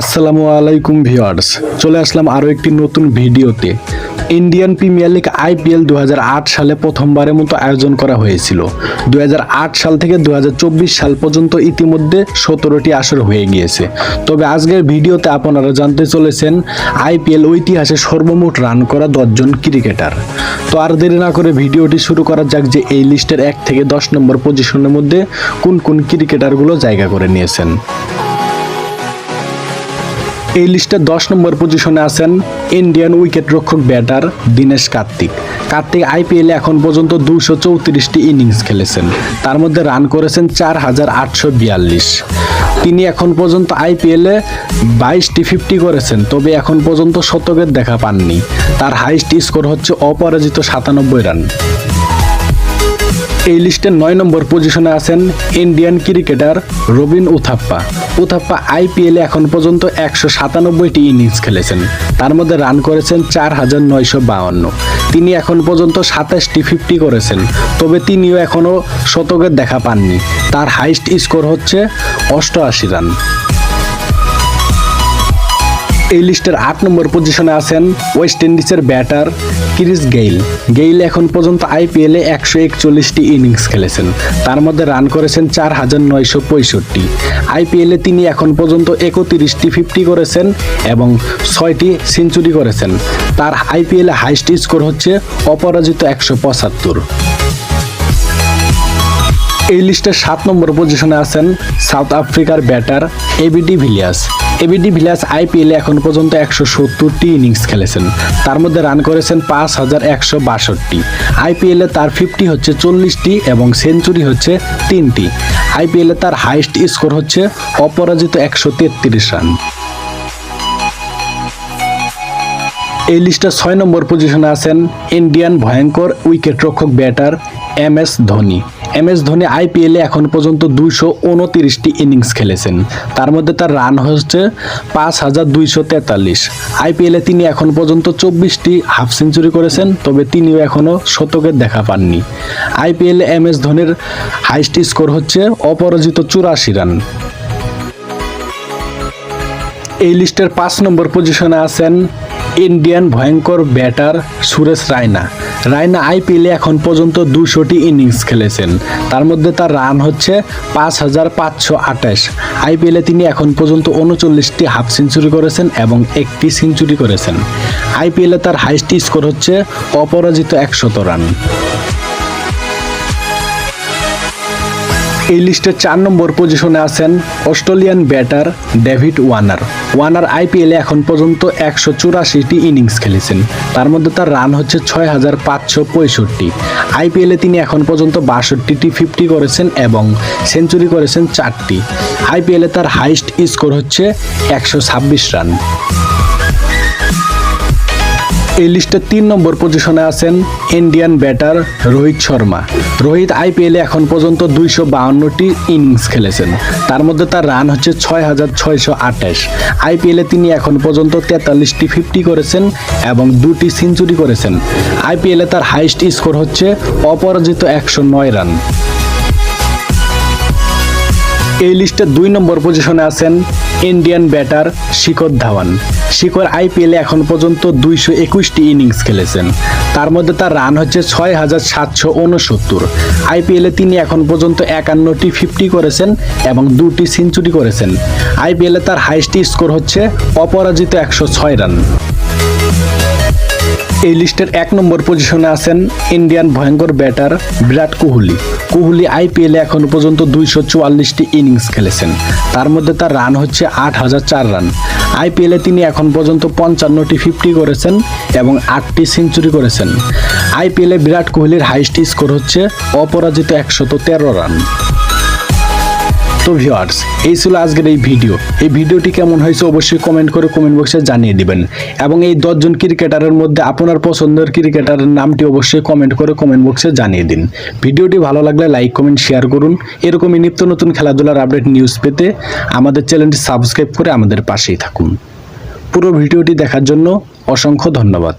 আসসালামু আলাইকুম ভিউয়ার্স। চলে আসলাম আরও একটি নতুন ভিডিওতে। ইন্ডিয়ান প্রিমিয়ার লিগ আইপিএল দু হাজার আট সালে প্রথমবারের মতো আয়োজন করা হয়েছিল। দু হাজার আট সাল থেকে দু হাজার চব্বিশ সাল পর্যন্ত ইতিমধ্যে সতেরোটি আসর হয়ে গিয়েছে। তবে আজকের ভিডিওতে আপনারা জানতে চলেছেন, আইপিএল ঐতিহাসে সর্বমোট রান করা দশজন ক্রিকেটার। তো আর দেরি না করে ভিডিওটি শুরু করা যাক যে এই লিস্টের এক থেকে দশ নম্বর পজিশনের মধ্যে কোন কোন ক্রিকেটারগুলো জায়গা করে নিয়েছেন। এই লিস্টে দশ নম্বর পজিশনে আছেন ইন্ডিয়ান উইকেট রক্ষক ব্যাটার দীনেশ কার্তিক। কার্তিক আইপিএলে এখন পর্যন্ত দুশো চৌত্রিশটি ইনিংস খেলেছেন। তার মধ্যে রান করেছেন চার হাজার আটশো বিয়াল্লিশ। তিনি এখন পর্যন্ত আইপিএলে বাইশটি ফিফটি করেছেন, তবে এখন পর্যন্ত শতকের দেখা পাননি। তার হাইস্ট স্কোর হচ্ছে অপরাজিত সাতানব্বই রান। এই লিস্টের নয় নম্বর পজিশনে আছেন ইন্ডিয়ান ক্রিকেটার রবিন উথাপ্পা। উথাপ্পা আইপিএলে এখন পর্যন্ত একশো সাতানব্বইটি ইনিংস খেলেছেন। তার মধ্যে রান করেছেন চার হাজার নয়শো বাউন্ন। তিনি এখন পর্যন্ত সাতাশটি ফিফটি করেছেন, তবে তিনিও এখনও শতকের দেখা পাননি। তার হাইস্ট স্কোর হচ্ছে অষ্টআশি রান। এই লিস্টের আট নম্বর পজিশনে আছেন ওয়েস্ট ইন্ডিজের ব্যাটার ক্রিস গেইল। গেইল এখন পর্যন্ত আইপিএলে একশো একচল্লিশটি ইনিংস খেলেছেন। তার মধ্যে রান করেছেন চার হাজার নয়শো পঁয়ষট্টি। আইপিএলে তিনি এখন পর্যন্ত একত্রিশটি ফিফটি করেছেন এবং ছয়টি সেঞ্চুরি করেছেন। তার আইপিএলে হাইস্ট স্কোর হচ্ছে অপরাজিত একশো পঁচাত্তর। এই লিস্টের সাত নম্বর পজিশনে আছেন সাউথ আফ্রিকার batter A B de Villiers. A B de Villiers আইপিএলে এখন পর্যন্ত একশো সত্তরটি ইনিংস খেলেছেন। তার মধ্যে রান করেছেন পাঁচ হাজার একশো বাষট্টি। আইপিএলে তার ফিফটি হচ্ছে চল্লিশটি এবং সেঞ্চুরি হচ্ছে তিনটি। আইপিএলে তার হাইস্ট স্কোর হচ্ছে অপরাজিত একশো তেত্রিশ রান। এই লিস্টে ছয় নম্বর পজিশনে আছেন ইন্ডিয়ান ভয়ঙ্কর উইকেট রক্ষক batter M S Dhoni. M S Dhoni আইপিএলে এখন পর্যন্ত দুইশো উনতিরিশটি ইনিংস খেলেছেন। তার মধ্যে তার রান হচ্ছে পাঁচ হাজার দুইশো তেতাল্লিশ। আইপিএলে তিনি এখন পর্যন্ত চব্বিশটি হাফ সেঞ্চুরি করেছেন, তবে তিনিও এখনও শতকের দেখা পাননি। আইপিএলে এম এস ধোনির হাইস্ট স্কোর হচ্ছে অপরাজিত চুরাশি রান। এই লিস্টের পাঁচ নম্বর পজিশনে আছেন ইন্ডিয়ান ভয়ঙ্কর ব্যাটার সুরেশ রায়না। রায়না আইপিএলে এখন পর্যন্ত দুশোটি ইনিংস খেলেছেন। তার মধ্যে তার রান হচ্ছে পাঁচ হাজার পাঁচশো আঠাশ। আইপিএলে তিনি এখন পর্যন্ত উনচল্লিশটি হাফ সেঞ্চুরি করেছেন এবং একটি সেঞ্চুরি করেছেন। আইপিএলে তার হাইস্ট স্কোর হচ্ছে অপরাজিত একশত রান। এই লিস্টের চার নম্বর পজিশনে আছেন Australian batter David Warner Warner আইপিএলে এখন পর্যন্ত একশো চুরাশিটি ইনিংস খেলেছেন। তার মধ্যে তার রান হচ্ছে ছয় হাজার পাঁচশো পঁয়ষট্টি। আইপিএলে তিনি এখন পর্যন্ত বাষট্টিটি, ফিফটি করেছেন এবং সেঞ্চুরি করেছেন চারটি। আইপিএলে তার হাইস্ট স্কোর হচ্ছে একশো ছাব্বিশ রান। এই লিস্টে তিন নম্বর পজিশনে আছেন ইন্ডিয়ান ব্যাটার রোহিত শর্মা। রোহিত আইপিএলে এখন পর্যন্ত দুইশো বাউন্নটি ইনিংস খেলেছেন। তার মধ্যে তার রান হচ্ছে ছয় হাজার ছয়শো আঠাশ। আইপিএলে তিনি এখন পর্যন্ত তেতাল্লিশটি ফিফটি করেছেন এবং দুটি সেঞ্চুরি করেছেন। আইপিএলে তার হাইস্ট স্কোর হচ্ছে অপরাজিত একশো নয় রান। এই লিস্টে দুই নম্বর পজিশনে আছেন ইন্ডিয়ান ব্যাটার শিখর ধাওয়ান। শিখর আইপিএলে এখন পর্যন্ত দুইশো একুশটি ইনিংস খেলেছেন। তার মধ্যে তার রান হচ্ছে ছয় হাজার সাতশো উনসত্তর। আইপিএলে তিনি এখন পর্যন্ত একান্নটি ফিফটি করেছেন এবং দুটি সেঞ্চুরি করেছেন। আইপিএলে তার হাইস্ট স্কোর হচ্ছে অপরাজিত একশো ছয় রান। এই লিস্টের এক নম্বর পজিশনে আছেন ইন্ডিয়ান ভয়ঙ্কর ব্যাটার বিরাট কোহলি। কোহলি আইপিএলে এখন পর্যন্ত দুইশো চুয়াল্লিশটি ইনিংস খেলেছেন। তার মধ্যে তার রান হচ্ছে আট হাজার চার রান। আইপিএলে তিনি এখন পর্যন্ত পঞ্চান্নটি ফিফটি করেছেন এবং আটটি সেঞ্চুরি করেছেন। আইপিএলে বিরাট কোহলির হাইস্ট স্কোর হচ্ছে অপরাজিত একশত তেরো রান। তো ভিউয়ার্স এই ছিল আজকের এই ভিডিও এই ভিডিওটি কেমন হয়েছে অবশ্যই কমেন্ট করে কমেন্ট বক্সে জানিয়ে দিবেন। এবং এই দশজন ক্রিকেটারের মধ্যে আপনার পছন্দের ক্রিকেটারের নামটি অবশ্যই কমেন্ট করে কমেন্ট বক্সে জানিয়ে দিন। ভিডিওটি ভালো লাগলে লাইক কমেন্ট শেয়ার করুন। এরকমই নিত্য নতুন খেলাধুলার আপডেট নিউজ পেতে আমাদের চ্যানেলটি সাবস্ক্রাইব করে আমাদের পাশেই থাকুন। পুরো ভিডিওটি দেখার জন্য অসংখ্য ধন্যবাদ।